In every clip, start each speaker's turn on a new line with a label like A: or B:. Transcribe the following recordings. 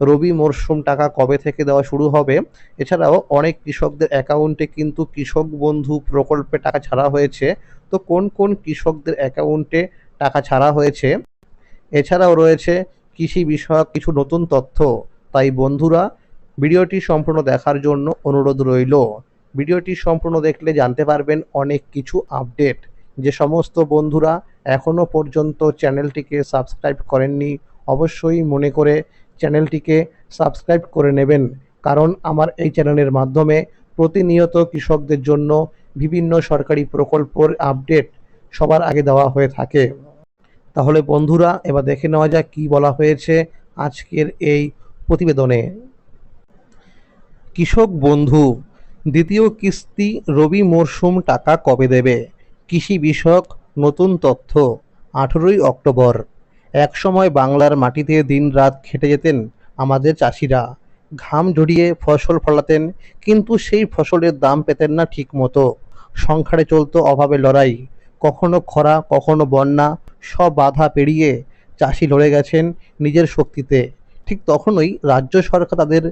A: রবি মরশুম টাকা কবে থেকে দেওয়া শুরু হবে? এছাড়াও অনেক কৃষকদের অ্যাকাউন্টে কিন্তু কৃষক বন্ধু প্রকল্পে টাকা ছাড়া হয়েছে। তো কোন কোন কৃষকদের অ্যাকাউন্টে টাকা ছাড়া হয়েছে? এছাড়াও রয়েছে কৃষি বিষয়ক কিছু নতুন তথ্য। তাই বন্ধুরা, ভিডিওটি সম্পূর্ণ দেখার জন্য অনুরোধ রইল। ভিডিওটি সম্পূর্ণ দেখলে জানতে পারবেন অনেক কিছু আপডেট। যে সমস্ত বন্ধুরা এখনও পর্যন্ত চ্যানেলটিকে সাবস্ক্রাইব করেননি, অবশ্যই মনে করে চ্যানেলটিকে সাবস্ক্রাইব করে নেবেন, কারণ আমার এই চ্যানেলের মাধ্যমে প্রতিনিয়ত কৃষকদের জন্য বিভিন্ন সরকারি প্রকল্পর আপডেট সবার আগে দেওয়া হয়ে থাকে। তাহলে বন্ধুরা, এবার দেখে নেওয়া যাক কী বলা হয়েছে আজকের এই প্রতিবেদনে। কৃষক বন্ধু, দ্বিতীয় কিস্তি রবি মরশুম টাকা কবে দেবে? কৃষি বিষয়ক নতুন তথ্য, আঠেরোই অক্টোবর। একসময় বাংলার মাটিতে দিনরাত খেটে যেতেন আমাদের চাষিরা। ঘাম ঝরিয়ে ফসল ফলাতেন, কিন্তু সেই ফসলের দাম পেতেন না ঠিকমতো। সংসারে চলত অভাবে লড়াই। কখনো খরা, কখনো বন্যা, সব বাধা পেরিয়ে চাষি লড়ে গেছেন নিজের শক্তিতে। ঠিক তখনই রাজ্য সরকার তাদের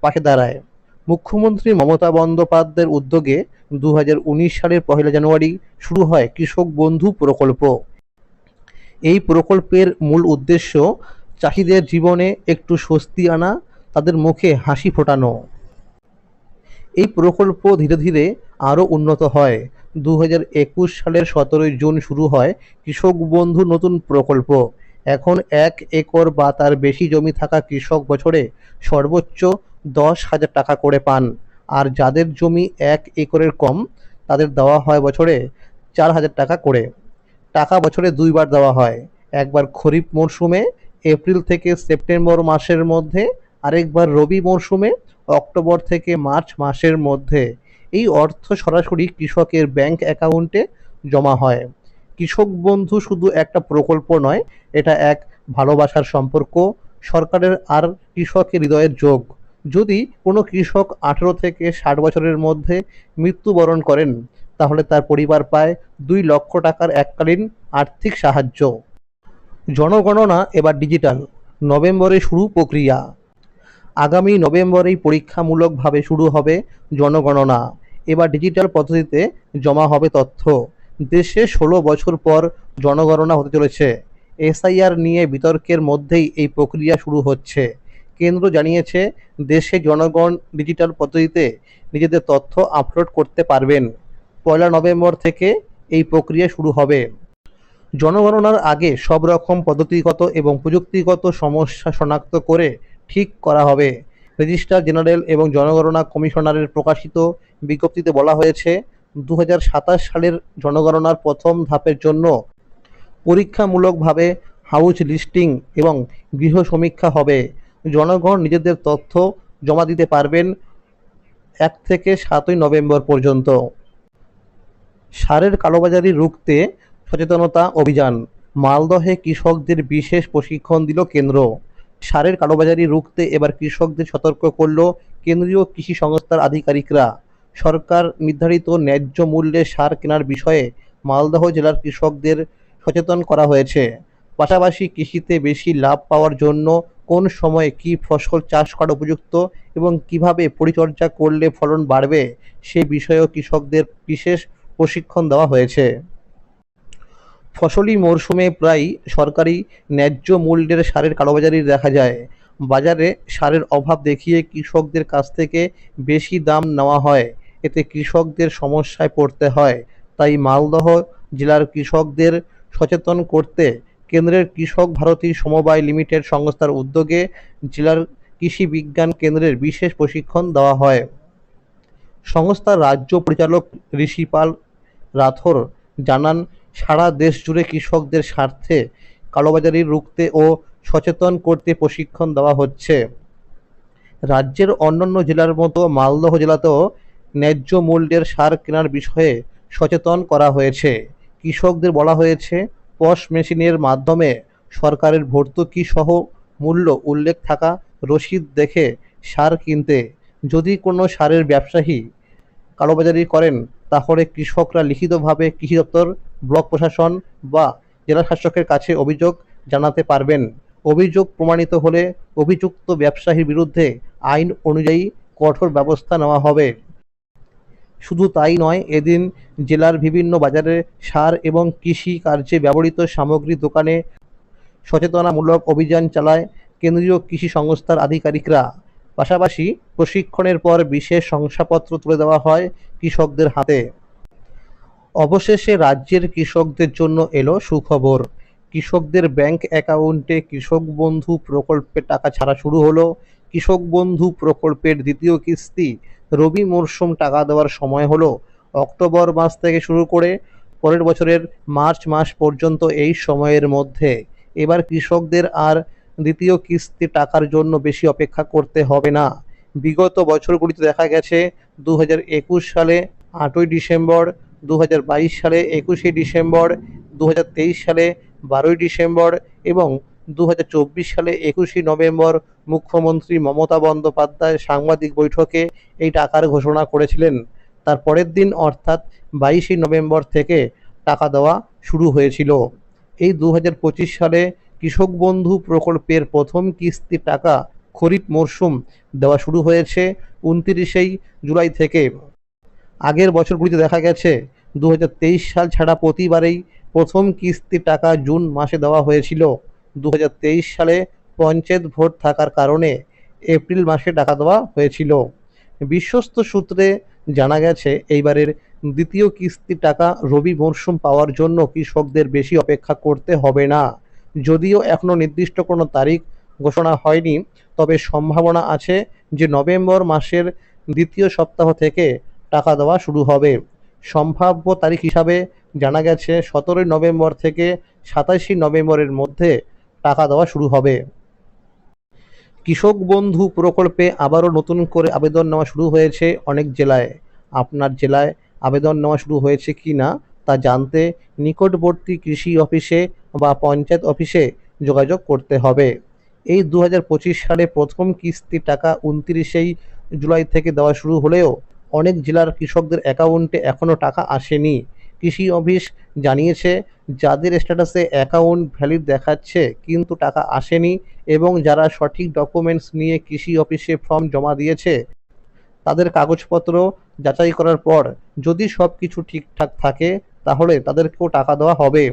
A: পাশে দাঁড়ায়। মুখ্যমন্ত্রী মমতা বন্দ্যোপাধ্যায়ের উদ্যোগে দু হাজার উনিশ সালের পহেলা জানুয়ারি শুরু হয় কৃষক বন্ধু প্রকল্প। এই প্রকল্পের মূল উদ্দেশ্য চাষিদের জীবনে একটু স্বস্তি আনা, তাদের মুখে হাসি ফোটানো। এই প্রকল্প ধীরে ধীরে আরও উন্নত হয়। দু সালের সতেরোই জুন শুরু হয় কৃষক বন্ধু নতুন প্রকল্প। এখন এক একর বা তার বেশি জমি থাকা কৃষক বছরে সর্বোচ্চ দশ হাজার টাকা করে পান। আর যাদের জমি এক একরের কম, তাদের দেওয়া হয় বছরে চার হাজার টাকা করে। টাকা বছরে দুইবার দেওয়া হয়। একবার খরিফ মরশুমে, এপ্রিল থেকে সেপ্টেম্বর মাসের মধ্যে, আরেকবার রবি মরশুমে, অক্টোবর থেকে মার্চ মাসের মধ্যে। এই অর্থ সরাসরি কৃষকের ব্যাংক অ্যাকাউন্টে জমা হয়। কৃষক বন্ধু শুধু একটা প্রকল্প নয়, এটা এক ভালোবাসার সম্পর্ক, সরকারের আর কৃষকের হৃদয়ের যোগ। যদি কোনো কৃষক আঠেরো থেকে ষাট বছরের মধ্যে মৃত্যুবরণ করেন তাহলে তার পরিবার পায় দুই লক্ষ টাকার এককালীন আর্থিক সাহায্য। জনগণনা এবার ডিজিটাল, নভেম্বরে শুরু প্রক্রিয়া। আগামী নভেম্বরেই পরীক্ষামূলকভাবে শুরু হবে জনগণনা। এবার ডিজিটাল পদ্ধতিতে জমা হবে তথ্য। দেশে ষোলো বছর পর জনগণনা হতে চলেছে। এসআইআর নিয়ে বিতর্কের মধ্যেই এই প্রক্রিয়া শুরু হচ্ছে। কেন্দ্র জানিয়েছে, দেশে জনগণ ডিজিটাল পদ্ধতিতে নিজেদের তথ্য আপলোড করতে পারবেন। পয়লা নভেম্বর থেকে এই প্রক্রিয়া শুরু হবে। জনগণনার আগে সব রকম পদ্ধতিগত এবং প্রযুক্তিগত সমস্যা শনাক্ত করে ঠিক করা হবে। রেজিস্ট্রার জেনারেল এবং জনগণনা কমিশনারের প্রকাশিত বিজ্ঞপ্তিতে বলা হয়েছে দু হাজার সাতাশ সালের জনগণনার প্রথম ধাপের জন্য পরীক্ষামূলকভাবে হাউস লিস্টিং এবং গৃহ সমীক্ষা হবে। জনগণ নিজেদের তথ্য জমা দিতে পারবেন এক থেকে সাতই নভেম্বর পর্যন্ত। সারের কালোবাজারি রুখতে সচেতনতা অভিযান। মালদহে কৃষকদের বিশেষ প্রশিক্ষণ দিল কেন্দ্র। সারের কালোবাজারি রুখতে এবার কৃষকদের সতর্ক করল কেন্দ্রীয় কৃষি সংস্থার আধিকারিকরা। সরকার নির্ধারিত ন্যায্য মূল্যে সার কেনার বিষয়ে মালদহ জেলার কৃষকদের সচেতন করা হয়েছে। পাশাপাশি কৃষিতে বেশি লাভ পাওয়ার জন্য কোন সময়ে কী ফসল চাষ করা উপযুক্ত এবং কীভাবে পরিচর্যা করলে ফলন বাড়বে সে বিষয়েও কৃষকদের বিশেষ প্রশিক্ষণ দেওয়া হয়েছে। ফসলি মরশুমে প্রায় সরকারি ন্যায্য মূল্যের সারের কালোবাজারি দেখা যায়। বাজারে সারের অভাব দেখিয়ে কৃষকদের কাছ থেকে বেশি দাম নেওয়া হয়। এতে কৃষকদের সমস্যায় পড়তে হয়। তাই মালদহ জেলার কৃষকদের সচেতন করতে কেন্দ্রের কৃষক ভারতী সমবায় লিমিটেড সংস্থার উদ্যোগে জেলার কৃষি বিজ্ঞান কেন্দ্রের বিশেষ প্রশিক্ষণ দেওয়া হয়। সংস্থার রাজ্য পরিচালক ঋষিপাল রাথোর জানান, সারা দেশ জুড়ে কৃষকদের স্বার্থে কালোবাজারি রুখতে ও সচেতন করতে প্রশিক্ষণ দেওয়া হচ্ছে। রাজ্যের অন্যান্য জেলার মতো মালদহ জেলাতেও ন্যায্য মূল্যের সার কেনার বিষয়ে সচেতন করা হয়েছে। কৃষকদের বলা হয়েছে, পশ মেশিনের মাধ্যমে সরকারের ভর্তুকি সহ মূল্য উল্লেখ থাকা রসিদ দেখে সার কিনতে যদি কোনো সারের ব্যবসায়ী কালোবাজারি করেন তাহলে কৃষকরা লিখিতভাবে কৃষি দপ্তর, ব্লক প্রশাসন বা জেলা শাসকের কাছে অভিযোগ জানাতে পারবেন। অভিযোগ প্রমাণিত হলে অভিযুক্ত ব্যবসায়ীর বিরুদ্ধে আইন অনুযায়ী কঠোর ব্যবস্থা নেওয়া হবে। শুধু তাই নয়, এদিন জেলার বিভিন্ন বাজারে সার এবং কৃষি কার্যে ব্যবহৃত সামগ্রী দোকানে সচেতনামূলক অভিযান চালায় কেন্দ্রীয় কৃষি সংস্থার আধিকারিকরা। পাশাপাশি প্রশিক্ষণের পর বিশেষ শংসাপত্র তুলে দেওয়া হয় কৃষকদের হাতে। অবশেষে রাজ্যের কৃষকদের জন্য এলো সুখবর। কৃষকদের ব্যাংক অ্যাকাউন্টে কৃষক বন্ধু প্রকল্পের টাকা ছাড়া শুরু হলো। কৃষক বন্ধু প্রকল্পের দ্বিতীয় কিস্তি রবি মরশুম টাকা দেওয়ার সময় হলো। অক্টোবর মাস থেকে শুরু করে পরের বছরের মার্চ মাস পর্যন্ত এই সময়ের মধ্যে। এবার কৃষকদের আর দ্বিতীয় কিস্তি টাকার জন্য বেশি অপেক্ষা করতে হবে না। বিগত বছরগুলিতে দেখা গেছে দু সালে আটই ডিসেম্বর দু হাজার বাইশ সালে একুশে ডিসেম্বর দু হাজার তেইশ সালে বারোই ডিসেম্বর এবং দু হাজার চব্বিশ সালে একুশে নভেম্বর মুখ্যমন্ত্রী মমতা বন্দ্যোপাধ্যায় সাংবাদিক বৈঠকে এই টাকার ঘোষণা করেছিলেন। তার পরের দিন অর্থাৎ বাইশে নভেম্বর থেকে টাকা দেওয়া শুরু হয়েছিল। এই দু হাজার পঁচিশ সালে কৃষক বন্ধু প্রকল্পের প্রথম কিস্তির টাকা খরিফ মরশুম দেওয়া শুরু হয়েছে উনতিরিশেই জুলাই থেকে। আগের বছরগুলিতে দেখা গেছে দু হাজার তেইশ সাল ছাড়া প্রতিবারেই প্রথম কিস্তির টাকা জুন মাসে দেওয়া হয়েছিল। দু হাজার তেইশ সালে পঞ্চায়েত ভোট থাকার কারণে এপ্রিল মাসে টাকা দেওয়া হয়েছিল। বিশ্বস্ত সূত্রে জানা গেছে, এইবারের দ্বিতীয় কিস্তি টাকা রবি মরশুম পাওয়ার জন্য কৃষকদের বেশি অপেক্ষা করতে হবে না। যদিও এখনও নির্দিষ্ট কোনো তারিখ ঘোষণা হয়নি, তবে সম্ভাবনা আছে যে নভেম্বর মাসের দ্বিতীয় সপ্তাহ থেকে টাকা দেওয়া শুরু হবে। সম্ভাব্য তারিখ হিসাবে জানা গেছে, সতেরোই নভেম্বর থেকে সাতাশে নভেম্বরের মধ্যে টাকা দেওয়া শুরু হবে। কৃষক বন্ধু প্রকল্পে আবারও নতুন করে আবেদন নেওয়া শুরু হয়েছে অনেক জেলায়। আপনার জেলায় আবেদন নেওয়া শুরু হয়েছে কি না তা জানতে নিকটবর্তী কৃষি অফিসে বা পঞ্চায়েত অফিসে যোগাযোগ করতে হবে। এই দু হাজার পঁচিশ সালে প্রথম কিস্তির টাকা উনত্রিশেই জুলাই থেকে দেওয়া শুরু হলেও অনেক জেলার কৃষকদের অ্যাকাউন্টে এখনও টাকা আসেনি। কৃষি অফিস জানিয়েছে, যাদের স্ট্যাটাসে অ্যাকাউন্ট ভ্যালিড দেখাচ্ছে কিন্তু টাকা আসেনি এবং যারা সঠিক ডকুমেন্টস নিয়ে কৃষি অফিসে ফর্ম জমা দিয়েছে, তাদের কাগজপত্র যাচাই করার পর যদি সব কিছু ঠিকঠাক থাকে তাহলে তাদেরকেও টাকা দেওয়া হবে।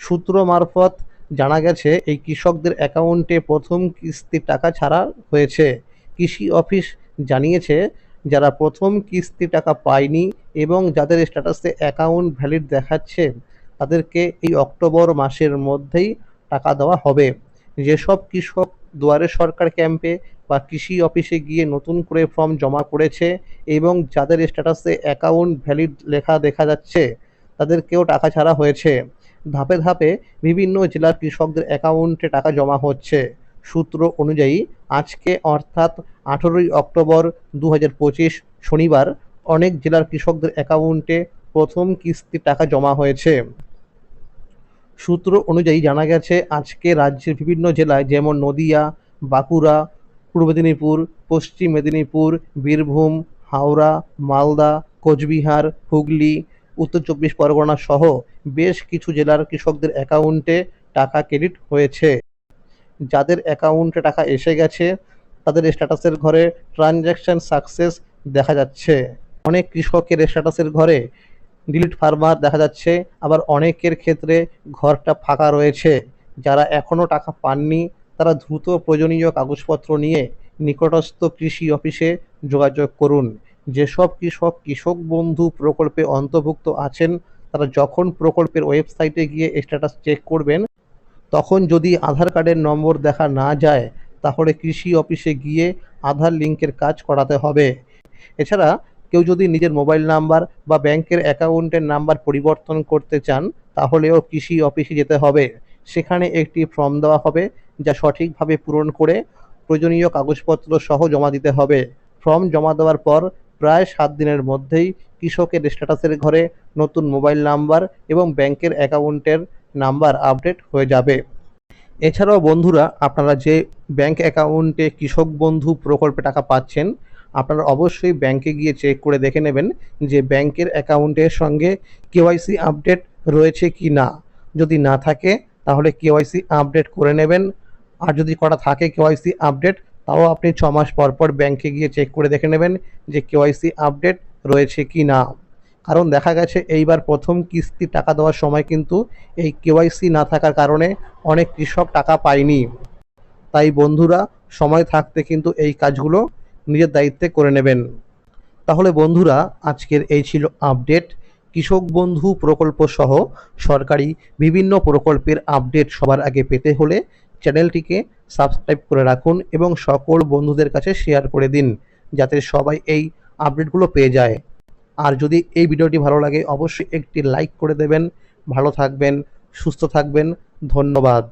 A: সূত্র মারফত জানা গেছে, এই কৃষকদের অ্যাকাউন্টে প্রথম কিস্তির টাকা ছাড়া হয়েছে। কৃষি অফিস জানিয়েছে, যারা প্রথম কিস্তি টাকা পায়নি এবং যাদের স্ট্যাটাসে অ্যাকাউন্ট ভ্যালিড দেখাচ্ছে, তাদেরকে এই অক্টোবর মাসের মধ্যেই টাকা দেওয়া হবে। যেসব কৃষক দুয়ারে সরকার ক্যাম্পে বা কৃষি অফিসে গিয়ে নতুন করে ফর্ম জমা করেছে এবং যাদের স্ট্যাটাসে অ্যাকাউন্ট ভ্যালিড লেখা দেখা যাচ্ছে তাদেরকেও টাকা ছাড়া হয়েছে। ধাপে ধাপে বিভিন্ন জেলার কৃষকদের অ্যাকাউন্টে টাকা জমা হচ্ছে। সূত্র অনুযায়ী, আজকে অর্থাৎ আঠেরোই অক্টোবর দু হাজার পঁচিশ শনিবার অনেক জেলার কৃষকদের অ্যাকাউন্টে প্রথম কিস্তির টাকা জমা হয়েছে। সূত্র অনুযায়ী জানা গেছে, আজকে রাজ্যের বিভিন্ন জেলায় যেমন নদিয়া, বাঁকুড়া, পূর্ব মেদিনীপুর, পশ্চিম মেদিনীপুর, বীরভূম, হাওড়া, মালদা, কোচবিহার, হুগলি উত্তর চব্বিশ পরগনা সহ বেশ কিছু জেলার কৃষকদের অ্যাকাউন্টে টাকা ক্রেডিট হয়েছে। যাদের অ্যাকাউন্টে টাকা এসে গেছে, তাদের স্ট্যাটাসের ঘরে ট্রানজ্যাকশান সাকসেস দেখা যাচ্ছে। অনেক কৃষকের স্ট্যাটাসের ঘরে ডিলিট ফার্মার দেখা যাচ্ছে, আবার অনেকের ক্ষেত্রে ঘরটা ফাঁকা রয়েছে। যারা এখনও টাকা পাননি, তারা দ্রুত প্রয়োজনীয় কাগজপত্র নিয়ে নিকটস্থ কৃষি অফিসে যোগাযোগ করুন। যেসব কৃষক কৃষক বন্ধু প্রকল্পে অন্তর্ভুক্ত আছেন, তারা যখন প্রকল্পের ওয়েবসাইটে গিয়ে স্ট্যাটাস চেক করবেন, তখন যদি আধার কার্ডের নম্বর দেখা না যায়, তাহলে কৃষি অফিসে গিয়ে আধার লিঙ্কের কাজ করাতে হবে। এছাড়া কেউ যদি নিজের মোবাইল নাম্বার বা ব্যাংকের অ্যাকাউন্টের নাম্বার পরিবর্তন করতে চান, তাহলেও কৃষি অফিসে যেতে হবে। সেখানে একটি ফর্ম দেওয়া হবে, যা সঠিকভাবে পূরণ করে প্রয়োজনীয় কাগজপত্র সহ জমা দিতে হবে। ফর্ম জমা দেওয়ার পর প্রায় সাত দিনের মধ্যেই কৃষকের স্ট্যাটাসের ঘরে নতুন মোবাইল নাম্বার এবং ব্যাংকের অ্যাকাউন্টের নাম্বার আপডেট হয়ে যাবে। এছাড়াও বন্ধুরা, আপনারা যে ব্যাংক অ্যাকাউন্টে কৃষক বন্ধু প্রকল্পে টাকা পাচ্ছেন, আপনারা অবশ্যই ব্যাংকে গিয়ে চেক করে দেখে নেবেন যে ব্যাংকের অ্যাকাউন্টের সঙ্গে কেওয়াইসি আপডেট রয়েছে কি না। যদি না থাকে, তাহলে কেওয়াইসি আপডেট করে নেবেন। আর যদি করা থাকে কেওয়াইসি আপডেট তাও আপনি ছ মাস পর পর ব্যাংকে গিয়ে চেক করে দেখে নেবেন যে কেওয়াইসি আপডেট রয়েছে কি না। কারণ দেখা গেছে এইবার প্রথম কিস্তি টাকা দেওয়ার সময় কিন্তু এই কেওয়াইসি না থাকার কারণে অনেক কৃষক টাকা পায়নি। তাই বন্ধুরা, সময় থাকতে কিন্তু এই কাজগুলো নিজের দায়িত্বে করে নেবেন। তাহলে বন্ধুরা, আজকের এই ছিল আপডেট কৃষক বন্ধু প্রকল্প সহ সরকারি বিভিন্ন প্রকল্পের আপডেট সবার আগে পেতে হলে চ্যানেলটিকে সাবস্ক্রাইব করে রাখুন এবং সকল বন্ধুদের কাছে শেয়ার করে দিন, যাতে সবাই এই আপডেটগুলো পেয়ে যায়। আর যদি এই ভিডিওটি ভালো লাগে, অবশ্যই একটি লাইক করে দেবেন। ভালো থাকবেন, সুস্থ থাকবেন। ধন্যবাদ।